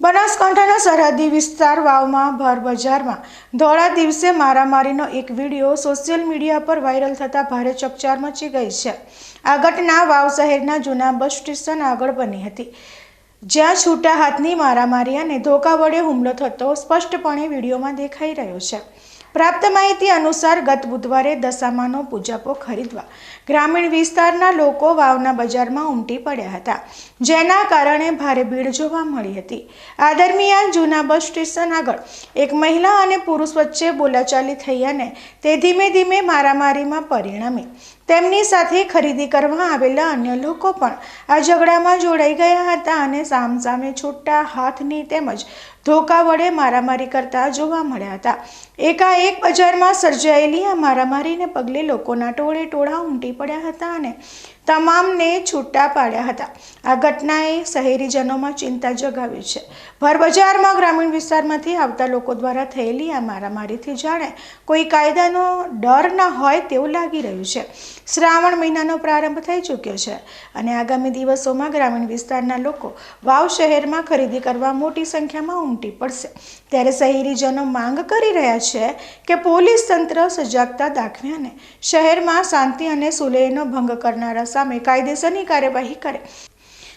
બનાસકાંઠાના સરહદી વિસ્તાર વાવમાં ભર બજારમાં ધોળા દિવસે મારામારીનો એક વીડિયો સોશિયલ મીડિયા પર વાયરલ થતાં ભારે ચકચાર મચી ગઈ છે. આ ઘટના વાવ શહેરના જૂના બસ સ્ટેશન આગળ બની હતી. જ્યાં છૂટા હાથની મારામારી અને ધોકા વડે હુમલો થતો સ્પષ્ટપણે વિડીયોમાં દેખાઈ રહ્યો છે. પ્રાપ્ત માહિતી અનુસાર ગત બુધવારે દશામાનો પૂજાપો ખરીદવા ગ્રામીણ વિસ્તારના લોકો વાવના બજારમાં ઉમટી પડ્યા હતા, જેના કારણે ભારે ભીડ જોવા મળી હતી. આ દરમિયાન જૂના બસ સ્ટેશન આગળ એક મહિલા અને પુરુષ વચ્ચે બોલાચાલી થઈ અને તે ધીમે ધીમે મારામારીમાં પરિણમી. તેમની સાથે ખરીદી કરવા આવેલા અન્ય લોકો પણ આ ઝઘડામાં જોડાઈ ગયા હતા અને સામસામે છૂટા હાથની તેમજ ધોકા વડે મારામારી કરતા જોવા મળ્યા હતા. એકાએક બજારમાં સર્જાયેલી આ મારામારીને પગલે લોકોના ટોળે ટોળા ઉમટી પડ્યા હતા અને તમામને છૂટા પાડ્યા હતા. આ ઘટનાએ શહેરીજનોમાં ચિંતા જગાવી છે. ભરબજારમાં ગ્રામીણ વિસ્તારમાંથી આવતા લોકો દ્વારા થયેલી આ મારામારીથી જાણે કોઈ કાયદાનો ડર ના હોય તેવું લાગી રહ્યું છે. શ્રાવણ મહિનાનો પ્રારંભ થઈ ચૂક્યો છે અને આગામી દિવસોમાં ગ્રામીણ વિસ્તારના લોકો વાવ શહેરમાં ખરીદી કરવા મોટી સંખ્યામાં ઉમટી પડશે. ત્યારે શહેરીજનો માંગ કરી રહ્યા છે કે પોલીસ તંત્ર સજાગતા દાખવે શહેરમાં શાંતિ અને સુલેહનો ભંગ કરનારા સામે કાયદેસરની કાર્યવાહી કરે.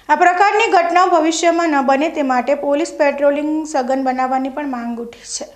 આ પ્રકારની ઘટનાઓ ભવિષ્યમાં ન બને તે માટે પોલીસ પેટ્રોલિંગ સઘન બનાવવાની પણ માંગ ઉઠી છે.